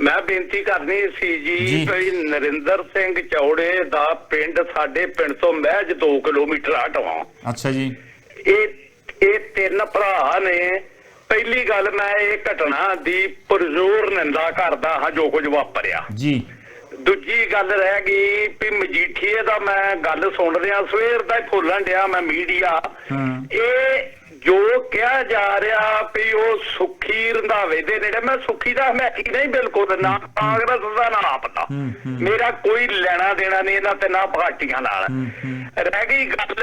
ਮੈਂ ਬੇਨਤੀ ਕਰਨੀ ਸੀ ਜੀ। ਵੀ ਨਰਿੰਦਰ ਸਿੰਘ ਚੌੜੇ ਦਾ ਪਿੰਡ ਸਾਡੇ ਪਿੰਡ ਤੋਂ ਮਹਿਜ 2 ਕਿਲੋਮੀਟਰ ਹਟਵਾ ਅੱਛਾ ਜੀ। ਇਹ ਇਹ ਤਿੰਨ ਭਰਾ ਨੇ। ਪਹਿਲੀ ਗੱਲ ਮੈਂ ਇਹ ਘਟਨਾ ਦੀ ਪੁਰਜ਼ੋਰ ਨਿੰਦਾ ਕਰਦਾ ਹਾਂ ਜੋ ਕੁਝ ਵਾਪਰਿਆ। ਜੀ। ਦੂਜੀ ਗੱਲ ਰਹਿ ਗਈ ਵੀ ਮਜੀਠੀਏ ਦਾ ਮੈਂ ਗੱਲ ਸੁਣ ਰਿਹਾ ਸਵੇਰ ਦਾ ਹੀ ਫੁੱਲਣ ਡਿਆ ਮੈਂ ਮੀਡੀਆ। ਇਹ ਜੋ ਕਿਹਾ ਜਾ ਰਿਹਾ ਵੀ ਉਹ ਸੁਖੀ ਰੰਧਾਵੇ ਦੇ ਨੇੜੇ ਮੈਂ ਸੁਖੀ ਦਾ ਮੈਂ ਕੀ ਨਹੀਂ ਬਿਲਕੁਲ ਨਾ ਕਾਂਗਰਸ ਦਾ ਨਾ ਪਤਾ। ਮੇਰਾ ਕੋਈ ਲੈਣਾ ਦੇਣਾ ਨਹੀਂ ਇਹਨਾਂ ਤੇ ਨਾ ਪਾਰਟੀਆਂ ਨਾਲ। ਰਹਿ ਗਈ ਗੱਲ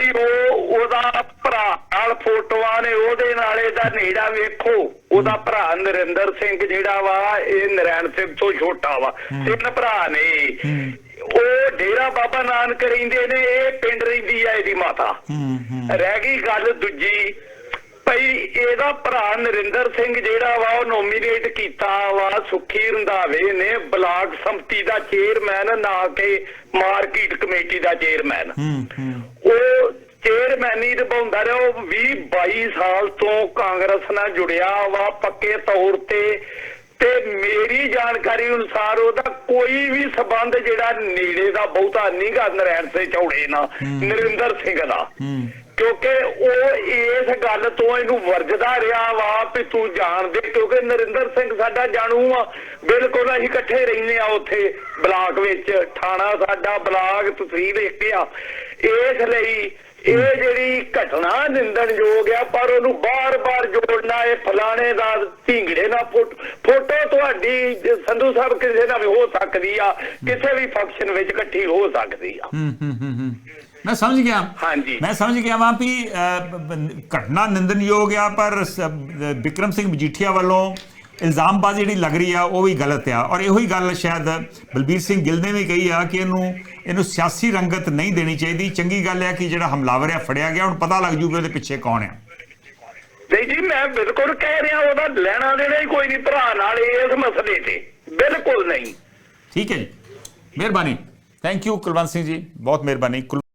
ਵੀ ਉਹ ਉਹਦਾ ਭਰਾ ਨਾਲ ਫੋਟੋਆਂ ਨੇ ਉਹਦੇ ਨਾਲ ਇਹਦਾ ਨੇੜਾ ਵੇਖੋ। ਉਹਦਾ ਭਰਾ ਨਰਿੰਦਰ ਸਿੰਘ ਜਿਹੜਾ ਵਾ ਇਹ ਨਰੈਣ ਸਿੰਘ ਤੋਂ ਛੋਟਾ ਵਾ। ਤਿੰਨ ਭਰਾ ਨੇ। ਡੇਰਾ ਬਾਬਾ ਨਾਨਕ ਰਹਿੰਦੇ ਨੇ ਇਹ ਪਿੰਡ ਰਹਿੰਦੀ ਆ ਇਹਦੀ ਮਾਤਾ। ਹੂੰ ਹੂੰ। ਰਹਿ ਗਈ ਗੱਲ ਦੂਜੀ ਭਈ ਇਹਦਾ ਭਰਾ ਨਰਿੰਦਰ ਸਿੰਘ ਜਿਹੜਾ ਵਾ ਉਹ ਨੋਮੀਨੇਟ ਕੀਤਾ ਵਾ ਸੁਖੀ ਰੰਧਾਵੇ ਨੇ ਬਲਾਕ ਸੰਮਤੀ ਦਾ ਚੇਅਰਮੈਨ ਨਾ ਕਿ ਮਾਰਕੀਟ ਕਮੇਟੀ ਦਾ ਚੇਅਰਮੈਨ ਹੂੰ ਹੂੰ। ਉਹ ਚੇਅਰਮੈਨੀ ਨਿਭਾਉਂਦਾ ਰਿਹਾ ਉਹ 20 22 ਸਾਲ ਤੋਂ ਕਾਂਗਰਸ ਨਾਲ ਜੁੜਿਆ ਵਾ ਪੱਕੇ ਤੌਰ ਤੇ ਤੇ ਮੇਰੀ ਜਾਣਕਾਰੀ ਅਨੁਸਾਰ ਉਹਦਾ ਕੋਈ ਵੀ ਸਬੰਧ ਜਿਹੜਾ ਨੇੜੇ ਦਾ ਬਹੁਤਾ ਨਹੀਂਗਾ ਨਰੈਣ ਸੇ ਚੌੜੇ ਨਾਲ ਨਰਿੰਦਰ ਸਿੰਘ ਦਾ। ਕਿਉਂਕਿ ਉਹ ਇਸ ਗੱਲ ਤੋਂ ਇਹਨੂੰ ਵਰਜਦਾ ਰਿਹਾ ਵਾ ਵੀ ਤੂੰ ਜਾਣਦੇ ਕਿਉਂਕਿ ਨਰਿੰਦਰ ਸਿੰਘ ਸਾਡਾ ਜਾਣੂ ਆ। ਬਿਲਕੁਲ ਅਸੀਂ ਇਕੱਠੇ ਰਹਿੰਦੇ ਆ ਉੱਥੇ ਬਲਾਕ ਵਿੱਚ। ਥਾਣਾ ਸਾਡਾ ਬਲਾਕ ਤਹਿਸੀਲ ਇੱਕ ਆ। ਇਸ ਲਈ ਇਹ ਜਿਹੜੀ ਘਟਨਾ ਨਿੰਦਣਯੋਗ ਆ ਪਰ ਉਹਨੂੰ ਬਾਰ-ਬਾਰ ਜੋੜਨਾ ਇਹ ਫਲਾਣੇ ਦਾ ਢਿੰਗੜੇ ਨਾਲ ਫੋਟ- ਫੋਟੋ ਤੁਹਾਡੀ ਸੰਧੂ ਸਾਹਿਬ ਕਿਸੇ ਨਾਲ ਵੀ ਹੋ ਸਕਦੀ ਆ ਕਿਸੇ ਵੀ ਫੰਕਸ਼ਨ ਵਿੱਚ ਇਕੱਠੀ ਹੋ ਸਕਦੀ ਆ। ਹੂੰ ਹੂੰ ਹੂੰ ਹੂੰ। ਮੈਂ ਸਮਝ ਗਿਆ। ਹਾਂਜੀ। ਮੈਂ ਸਮਝ ਗਿਆ ਵਾਂ ਵੀ ਘਟਨਾ ਨਿੰਦਨਯੋਗ ਆ ਪਰ ਵਿਕਰਮ ਸਿੰਘ ਮਜੀਠੀਆ ਵੱਲੋਂ ਇਲਜ਼ਾਮਬਾਜ਼ੀ ਜਿਹੜੀ ਲੱਗ ਰਹੀ ਆ ਉਹ ਵੀ ਗਲਤ ਆ। ਔਰ ਇਹੋ ਹੀ ਗੱਲ ਸ਼ਾਇਦ ਬਲਬੀਰ ਸਿੰਘ ਗਿੱਲ ਨੇ ਵੀ ਕਹੀ ਆ ਕਿ ਇਹਨੂੰ ਇਹਨੂੰ ਸਿਆਸੀ ਰੰਗਤ ਨਹੀਂ ਦੇਣੀ ਚਾਹੀਦੀ। ਚੰਗੀ ਗੱਲ ਹੈ ਕਿ ਜਿਹੜਾ ਹਮਲਾਵਰ ਆ ਫੜਿਆ ਗਿਆ ਹੁਣ ਪਤਾ ਲੱਗ ਜੂ ਵੀ ਉਹਦੇ ਪਿੱਛੇ ਕੌਣ ਆ। ਨਹੀਂ ਜੀ, ਮੈਂ ਬਿਲਕੁਲ ਕਹਿ ਰਿਹਾ, ਉਹਦਾ ਲੈਣਾ ਦੇਣਾ ਹੀ ਕੋਈ ਨਹੀਂ, ਭਰਾ ਨਾਲ ਇਸ ਮਸਲੇ ਤੇ। ਬਿਲਕੁਲ ਨਹੀਂ। ਠੀਕ ਹੈ ਜੀ। ਮਿਹਰਬਾਨੀ। Thank you Kulwant Singh ji. ਬਹੁਤ ਮਿਹਰਬਾਨੀ। ਕੁਲ-